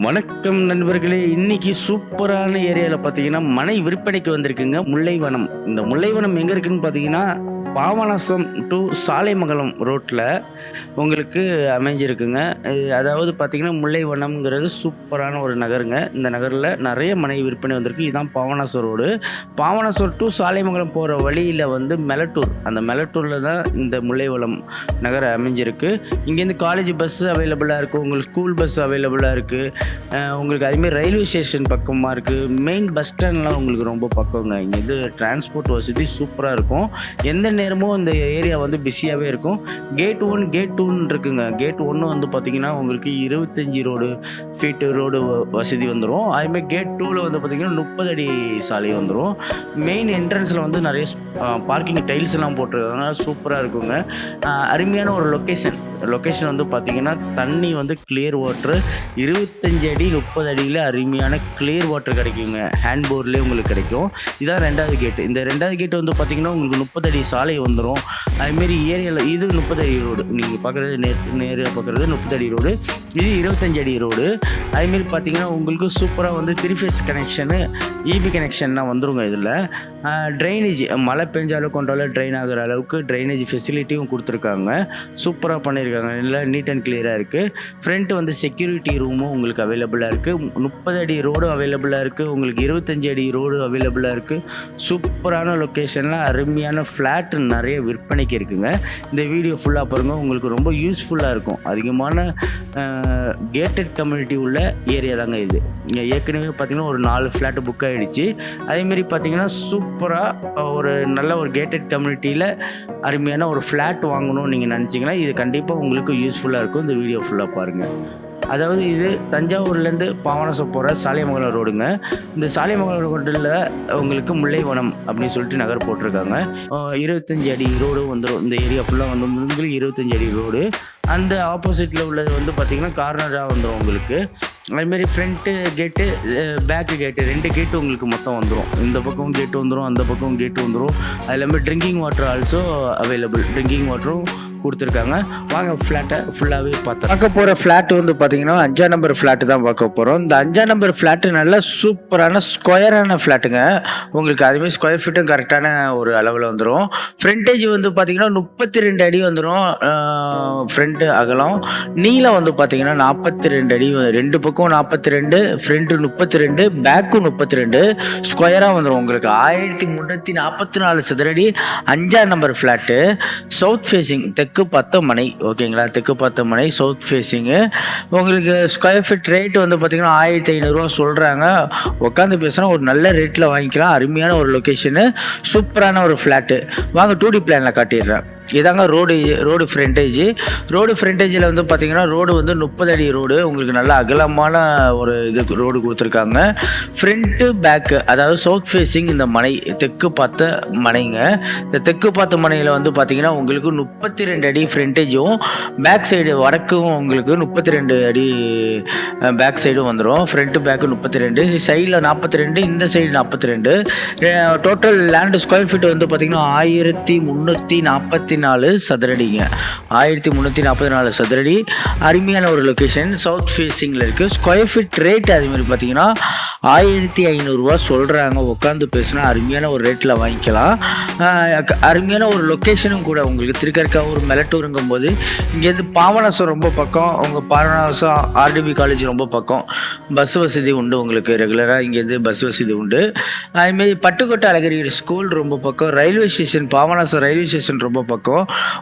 வணக்கம் நண்பர்களே. இன்னைக்கு சூப்பரான ஏரியாவில் பார்த்தீங்கன்னா மனை விற்பனைக்கு வந்திருக்குங்க முல்லைவனம். இந்த முல்லைவனம் எங்கே இருக்குன்னு பார்த்தீங்கன்னா பாபநாசம் டு சாலைமங்கலம் ரோட்டில் உங்களுக்கு அமைஞ்சிருக்குங்க. அதாவது பார்த்தீங்கன்னா முல்லைவனம்ங்கிறது சூப்பரான ஒரு நகருங்க. இந்த நகரில் நிறைய மனை விற்பனை வந்திருக்கு. இதுதான் பாபநாசம் ரோடு. பாபநாசம் டு சாலைமங்கலம் போகிற வழியில் வந்து மெலட்டூர். அந்த மெலட்டூரில் தான் இந்த முல்லைவளம் நகர் அமைஞ்சிருக்கு. இங்கேருந்து காலேஜ் பஸ் அவைலபிளாக இருக்குது உங்களுக்கு ஸ்கூல் பஸ் அவைலபிளாக இருக்குது உங்களுக்கு அதுமாரி ரயில்வே ஸ்டேஷன் பக்கமாக இருக்குது மெயின் பஸ் ஸ்டாண்ட்லாம் உங்களுக்கு ரொம்ப பக்கங்க. இங்கே இது டிரான்ஸ்போர்ட் வசதி சூப்பராக இருக்கும். எந்த நேரமும் இந்த ஏரியா வந்து பிஸியாகவே இருக்கும். கேட் ஒன் கேட் டூன்னு இருக்குங்க. கேட் ஒன்று வந்து பார்த்தீங்கன்னா உங்களுக்கு இருபத்தஞ்சி ரோடு ஃபீட்டு ரோடு வசதி வந்துடும் அதேமாதிரி கேட் டூவில் வந்து பார்த்திங்கன்னா முப்பது அடி சாலை வந்துடும் மெயின் என்ட்ரன்ஸில் வந்து நிறைய பார்க்கிங் டைல்ஸ்லாம் போட்டிருக்காங்க. சூப்பராக இருக்குங்க. அருமையான ஒரு லொக்கேஷன் லொக்கேஷன் வந்து பார்த்தீங்கன்னா தண்ணி வந்து கிளியர் வாட்ரு இருபத்தஞ்சு அடி முப்பது அடியில் அருமையான கிளியர் வாட்டர் கிடைக்குங்க. ஹேண்ட் போர்ட்லேயே உங்களுக்கு கிடைக்கும். இதான் ரெண்டாவது கேட்டு இந்த ரெண்டாவது கேட்டு வந்து பார்த்தீங்கன்னா உங்களுக்கு முப்பது அடி சாலை வந்துடும் அதுமாரி ஏரியாவில் இது முப்பது அடி ரோடு. நீங்கள் பார்க்குறது நேர் நேராக பார்க்குறது முப்பது அடி ரோடு. இது இருபத்தஞ்சு அடி ரோடு. அதுமாரி பார்த்தீங்கன்னா உங்களுக்கு சூப்பராக வந்து த்ரீ ஃபேஸ் கனெக்ஷனு இபி கனெக்ஷன்லாம் வந்துருங்க இதில். ட்ரைனேஜ் மழை பெஞ்சாலும் கொண்டாலும் ட்ரைன் ஆகிற அளவுக்கு ட்ரைனேஜ் ஃபெசிலிட்டியும் கொடுத்துருக்காங்க. சூப்பராக பண்ணியிருக்காங்க நல்லா நீட் அண்ட் கிளியராக இருக்குது ஃப்ரண்ட் வந்து செக்யூரிட்டி ரூமும் உங்களுக்கு அவைலபிளாக இருக்குது முப்பது அடி ரோடும் அவைலபிளாக இருக்குது உங்களுக்கு இருபத்தஞ்சு அடி ரோடு அவைலபிளாக இருக்குது சூப்பரான லொக்கேஷனில் அருமையான ஃப்ளாட் நிறைய விற்பனை விற்பனைக்கு இருக்குங்க இந்த வீடியோ ஃபுல்லாக பாருங்கள் உங்களுக்கு ரொம்ப யூஸ்ஃபுல்லாக இருக்கும். அதிகமான கேட்டட் கம்யூனிட்டி உள்ள ஏரியா தாங்க இது. இங்கே ஏற்கனவே பார்த்திங்கன்னா ஒரு நாலு ஃப்ளாட்டு புக் ஆகிடுச்சு அதேமாரி பார்த்தீங்கன்னா சூப்பராக ஒரு நல்ல ஒரு கேட்டட் கம்யூனிட்டியில் அருமையான ஒரு ஃப்ளாட் வாங்கணும்னு நீங்கள் நினச்சிங்கன்னா இது கண்டிப்பாக உங்களுக்கு யூஸ்ஃபுல்லாக இருக்கும். இந்த வீடியோ ஃபுல்லாக பாருங்கள் அதாவது இது தஞ்சாவூர்லேருந்து பாவனசம் போகிற சாலியமங்கலம் ரோடுங்க. இந்த சாலியமங்கலம் ரோட்டில் உங்களுக்கு முல்லைவனம் அப்படின்னு சொல்லிட்டு நகர் போட்டிருக்காங்க. இருபத்தஞ்சி அடி ரோடு வந்துடும் இந்த ஏரியா ஃபுல்லாக வந்து உங்களுக்கு இருபத்தஞ்சி அடி ரோடு. அந்த ஆப்போசிட்டில் உள்ளது வந்து பார்த்திங்கன்னா கார்னராக வந்துடும் உங்களுக்கு. அதுமாரி ஃப்ரண்ட்டு கேட்டு பேக்கு கேட்டு ரெண்டு கேட்டு உங்களுக்கு மொத்தம் வந்துடும் இந்த பக்கம் கேட்டு வந்துடும் அந்த பக்கம் கேட்டு வந்துடும் அது இல்லாமல் drinking water also available drinking வாட்டரும் கொடுத்துருக்காங்க. வாங்க ஃப்ளாட்டை ஃபுல்லாகவே பார்த்தோம் பார்க்க போகிற ஃப்ளாட் வந்து பார்த்தீங்கன்னா அஞ்சாம் நம்பர் ஃப்ளாட்டு தான் பார்க்க போகிறோம் இந்த அஞ்சாம் நம்பர் ஃப்ளாட்டு நல்லா சூப்பரான ஸ்கொயரான ஃப்ளாட்டுங்க உங்களுக்கு அதுமாதிரி ஸ்கொயர் ஃபீட்டும் கரெக்டான ஒரு அளவில் வந்துடும் ஃப்ரண்டேஜ் வந்து பார்த்தீங்கன்னா முப்பத்தி ரெண்டு அடி வந்துடும் ஃப்ரண்ட்டு அகலம். நீளம் வந்து பார்த்தீங்கன்னா நாற்பத்தி ரெண்டு அடி ரெண்டு பக்கம் நாற்பத்தி ரெண்டு ஃப்ரண்ட்டு முப்பத்தி ரெண்டு பேக்கும் முப்பத்தி ரெண்டு ஸ்கொயராக வந்துடும் உங்களுக்கு. ஆயிரத்தி முந்நூற்றி நாற்பத்தி நாலு சதுரடி அஞ்சாம் நம்பர் ஃப்ளாட்டு சவுத் ஃபேஸிங் தெற்கு பத்த மனை ஓகேங்களா? தெற்கு பத்து மனை சவுத் ஃபேஸிங்கு உங்களுக்கு ஸ்கொயர் ஃபீட் ரேட் வந்து பார்த்தீங்கன்னா ஆயிரத்தி ஐநூறுரூவா சொல்கிறாங்க உட்காந்து பேசுனா ஒரு நல்ல ரேட்டில் வாங்கிக்கலாம். அருமையான ஒரு லொக்கேஷனு சூப்பரான ஒரு ஃப்ளாட்டு வாங்க டூ டி பிளானில் காட்டிடுறேன். இதாங்க ரோடு ரோடு ஃப்ரண்டேஜ் ரோடு ஃப்ரண்டேஜில் வந்து பார்த்தீங்கன்னா ரோடு வந்து முப்பது அடி ரோடு. உங்களுக்கு நல்ல அகலமான ஒரு இது ரோடு கொடுத்துருக்காங்க. ஃப்ரண்ட்டு பேக்கு அதாவது சவுத் ஃபேஸிங் இந்த மனை தெற்கு பார்த்த மனைங்க. இந்த தெற்கு பார்த்த மனையில் வந்து பார்த்தீங்கன்னா உங்களுக்கு முப்பத்தி ரெண்டு அடி ஃப்ரண்டேஜும் பேக் சைடு வடக்கும் உங்களுக்கு முப்பத்தி ரெண்டு அடி பேக் சைடும் வந்துடும் ஃப்ரண்ட்டு பேக்கு முப்பத்தி ரெண்டு சைடில் நாற்பத்தி ரெண்டு இந்த சைடு நாற்பத்தி ரெண்டு டோட்டல் லேண்டு ஸ்கொயர் ஃபீட் வந்து பார்த்தீங்கன்னா ஆயிரத்தி முந்நூற்றி நாற்பத்தி நாலு சதுரடிங்க. ஆயிரத்தி முந்நூற்றி நாற்பத்தி நாலு சதுரடி. அருமையான ஒரு லொக்கேஷன் சவுத் ஃபேஸிங்கில் இருக்குது ஸ்கொயர் ஃபீட் ரேட் அதேமாதிரி பார்த்தீங்கன்னா ஆயிரத்தி ஐநூறுரூவா சொல்கிறாங்க உட்காந்து பேசினா அருமையான ஒரு ரேட்டில் வாங்கிக்கலாம். க- அருமையான ஒரு லொக்கேஷனும் கூட உங்களுக்கு திருக்கற்காவூர் மெலட்டூருங்கும் போது இங்கேருந்து பாவனாசம் ரொம்ப பக்கம் உங்கள் பாவனாசம் ஆர்டிபி காலேஜ் ரொம்ப பக்கம். பஸ் வசதி உண்டு உங்களுக்கு ரெகுலராக இங்கேருந்து பஸ் வசதி உண்டு. அதுமாரி பட்டுக்கோட்டை அழகிரி ஸ்கூல் ரொம்ப பக்கம். Railway station Papanasam railway station ரொம்ப பக்கம்.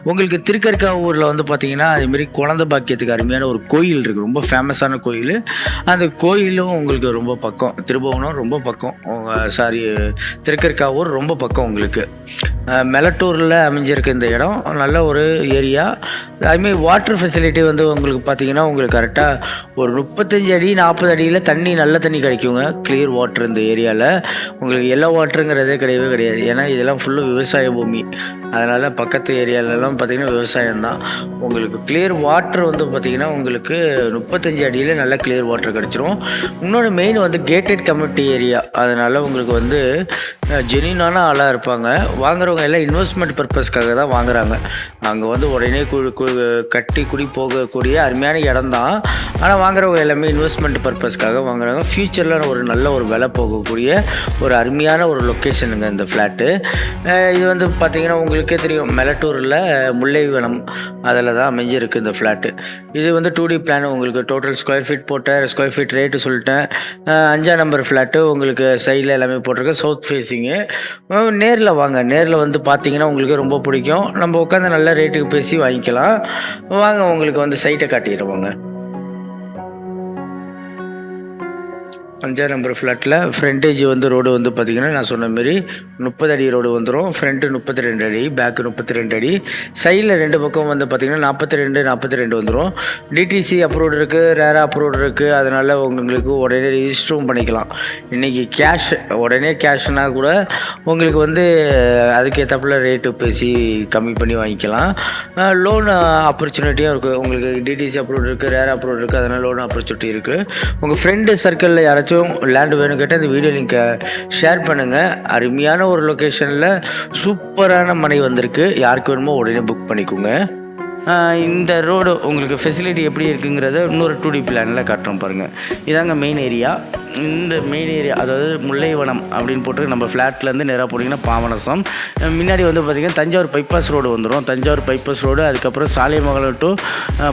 உங்களுக்கு திருக்கற்காவூரில் வந்து பார்த்தீங்கன்னா அதேமாரி குழந்த பாக்கியத்துக்கு அருமையான ஒரு கோயில் இருக்குது ரொம்ப ஃபேமஸான கோயில். அந்த கோயிலும் உங்களுக்கு ரொம்ப பக்கம். திருபுவனம் ரொம்ப பக்கம். சாரி திருக்கற்காவூர் ரொம்ப பக்கம் உங்களுக்கு. மெலட்டூரில் அமைஞ்சிருக்க இந்த இடம். நல்ல ஒரு ஏரியா அதுமாரி வாட்டர் ஃபெசிலிட்டி வந்து உங்களுக்கு பார்த்தீங்கன்னா உங்களுக்கு கரெக்டாக ஒரு முப்பத்தஞ்சு அடி நாற்பது அடியில் தண்ணி நல்ல தண்ணி கிடைக்குங்க. கிளியர் வாட்டர் இந்த ஏரியாவில் உங்களுக்கு எல்லா வாட்டருங்கிறதே கிடையவே கிடையாது. ஏன்னா இதெல்லாம் ஃபுல்லாக விவசாய பூமி. அதனால் பக்கத்து ஏரியாலலாம் பார்த்திங்கன்னா விவசாயம் தான் உங்களுக்கு கிளியர் வாட்டர் வந்து பார்த்திங்கன்னா உங்களுக்கு முப்பத்தஞ்சு அடியில் நல்லா கிளியர் வாட்டர் கிடச்சிரும். இன்னொன்று மெயின் வந்து கேட்டட் கம்யூனிட்டி ஏரியா அதனால் உங்களுக்கு வந்து ஜெனியூனான ஆளாக இருப்பாங்க. வாங்குறவங்க எல்லாம் இன்வெஸ்ட்மெண்ட் பர்பஸ்க்காக தான் வாங்குறாங்க. அங்கே வந்து உடனே கு கட்டி குடி போகக்கூடிய அருமையான இடம் தான். ஆனால் வாங்குறவங்க எல்லாமே இன்வெஸ்ட்மெண்ட் பர்பஸ்க்காக வாங்குறாங்க. ஃப்யூச்சரில் ஒரு நல்ல ஒரு விலை போகக்கூடிய ஒரு அருமையான ஒரு லொக்கேஷனுங்க இந்த ஃப்ளாட்டு இது வந்து பார்த்திங்கன்னா உங்களுக்கே தெரியும். மெலட்டூரில் முல்லைவனம் அதில் தான் அமைஞ்சிருக்கு இந்த ஃப்ளாட்டு இது வந்து டூ டி பிளான் உங்களுக்கு டோட்டல் ஸ்கொயர் ஃபீட் போட்டேன் ஸ்கொயர் ஃபீட் ரேட்டு சொல்லிட்டேன். அஞ்சாம் நம்பர் ஃப்ளாட்டு உங்களுக்கு சைடில் எல்லாமே போட்டிருக்கு சவுத் ஃபேஸிங் ஃபேஸிங்கு நேரில் வாங்க. நேரில் வந்து பார்த்தீங்கன்னா உங்களுக்கு ரொம்ப பிடிக்கும். நம்ம உட்காந்து நல்ல ரேட்டுக்கு பேசி வாங்கிக்கலாம். வாங்க உங்களுக்கு வந்து சைட்டை காட்டிடுவாங்க. அஞ்சாம் நம்பர் ஃப்ளாட்டில் ஃப்ரண்டேஜ் வந்து ரோடு வந்து பார்த்திங்கன்னா நான் சொன்ன மாரி முப்பது அடி ரோடு வந்துடும் ஃப்ரண்ட்டு முப்பத்தி ரெண்டு அடி பேக்கு முப்பத்தி ரெண்டு அடி. சைடில் ரெண்டு பக்கம் வந்து பார்த்திங்கன்னா நாற்பத்தி ரெண்டு நாற்பத்தி ரெண்டு வந்துடும் டிடிசி அப்ரூவ்டு இருக்குது ரேரா அப்ரூவ்டு இருக்குது அதனால் உங்களுக்கு உடனே ரிஜிஸ்டரும் பண்ணிக்கலாம். இன்றைக்கி கேஷ் உடனே கேஷ்னால் கூட உங்களுக்கு வந்து அதுக்கேற்றப்பில் ரேட்டு பேசி கம்மி பண்ணி வாங்கிக்கலாம். லோன் ஆப்பர்ச்சுனிட்டியும் இருக்குது உங்களுக்கு டிடிசி அப்ரூவ்டு இருக்குது ரேரா அப்ரூவ்டு இருக்குது அதனால் லோன் ஆப்பர்ச்சுனிட்டி இருக்குது உங்கள் ஃப்ரெண்டு சர்க்கிளில் யாராச்சும் லேண்டு வேணும் கேட்டால் இந்த வீடியோ லிங்கை ஷேர் பண்ணுங்கள் அருமையான ஒரு லொக்கேஷனில் சூப்பரான மனை வந்திருக்கு. யாருக்கு வேணுமோ உடனே புக் பண்ணிக்கோங்க. இந்த ரோடு உங்களுக்கு ஃபெசிலிட்டி எப்படி இருக்குங்கிறத இன்னொரு டூ டி பிளானில் காட்டுறோம் பாருங்கள் இதாங்க மெயின் ஏரியா இந்த மெயின் ஏரியா அதாவது முல்லைவனம் அப்படின்னு போட்டு நம்ம ஃப்ளாட்லேருந்து நேராக போனீங்கன்னா பாவனசம். முன்னாடி வந்து பார்த்திங்கன்னா தஞ்சாவூர் பைபாஸ் ரோடு வந்துடும் தஞ்சாவூர் பைபாஸ் ரோடு அதுக்கப்புறம் சாலைமங்கலம் டு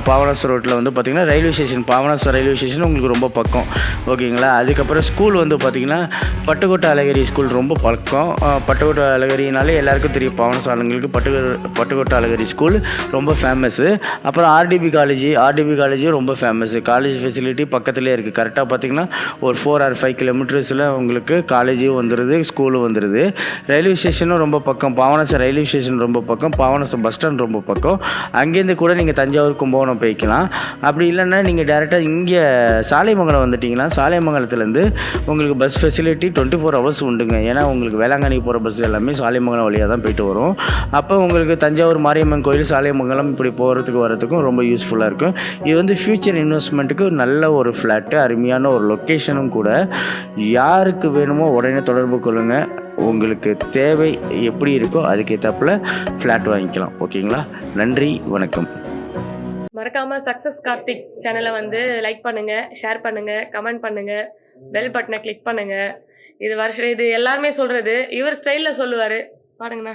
பாவனாஸ் ரோட்டில் வந்து பார்த்திங்கன்னா railway station Papanasam railway station உங்களுக்கு ரொம்ப பக்கம். ஓகேங்களா? அதுக்கப்புறம் ஸ்கூல் வந்து பார்த்திங்கன்னா பட்டுக்கோட்டை அழகிரி ஸ்கூல் ரொம்ப பக்கம். பட்டுக்கோட்டை அழகிரினாலே எல்லாருக்கும் தெரியும். பாவனாஸ் ஆளுங்களுக்கு பட்டு பட்டுக்கோட்டை அழகிரி ஸ்கூல் ரொம்ப ஃபேமஸ்ஸு அப்புறம் ஆர்டிபி காலேஜ் ஆர்டிபி காலேஜும் ரொம்ப ஃபேமஸ்ஸு காலேஜ் ஃபெசிலிட்டி பக்கத்துலேயே இருக்குது கரெக்டாக பார்த்திங்கன்னா ஒரு ஃபோர் ஃபோர் ஆர் ஃபைவ் கிலோமீட்டர்ஸில் உங்களுக்கு காலேஜும் வந்துடுது ஸ்கூலும் வந்துடுது ரயில்வே ஸ்டேஷனும் ரொம்ப பக்கம் பாவனசை ரயில்வே ஸ்டேஷன் ரொம்ப பக்கம் பாவனசை பஸ் ஸ்டாண்ட் ரொம்ப பக்கம். அங்கேருந்து கூட நீங்கள் தஞ்சாவூர் கும்பகோணம் போய்க்கலாம். அப்படி இல்லைன்னா நீங்கள் டேரெக்டாக இங்கே சாலைமங்கலம் வந்துட்டிங்கன்னா சாலைமங்கலத்துலேருந்து உங்களுக்கு bus facility twenty four hours உண்டுங்க. ஏன்னா உங்களுக்கு வேளாங்கண்ணி போகிற பஸ் எல்லாமே சாலைமங்கலம் வழியாக தான் போயிட்டு வரும். அப்போ உங்களுக்கு தஞ்சாவூர் மாரியம்மன் கோயில் சாலைமங்கலம் இப்படி போகிறதுக்கு வரதுக்கும் ரொம்ப யூஸ்ஃபுல்லாக இருக்கும். இது வந்து ஃப்யூச்சர் இன்வெஸ்ட்மெண்ட்டுக்கு நல்ல ஒரு ஃப்ளாட்டு அருமையான ஒரு லொக்கேஷனும் கூட யாருக்கு வேணுமோ உடனே தொடர்பு கொள்ளுங்கள் உங்களுக்கு தேவை எப்படி இருக்கோ அதுக்கேற்றாப்புல ஃப்ளாட் வாங்கிக்கலாம். ஓகேங்களா? நன்றி வணக்கம். மறக்காம சக்சஸ் கார்த்திக் சேனலை வந்து லைக் பண்ணுங்க ஷேர் பண்ணுங்க கமெண்ட் பண்ணுங்க பெல் பட்டனை கிளிக் பண்ணுங்க. இது வருஷம் இது எல்லாருமே சொல்றது இவர் ஸ்டைலில் சொல்லுவாரு. பாருங்கண்ணா.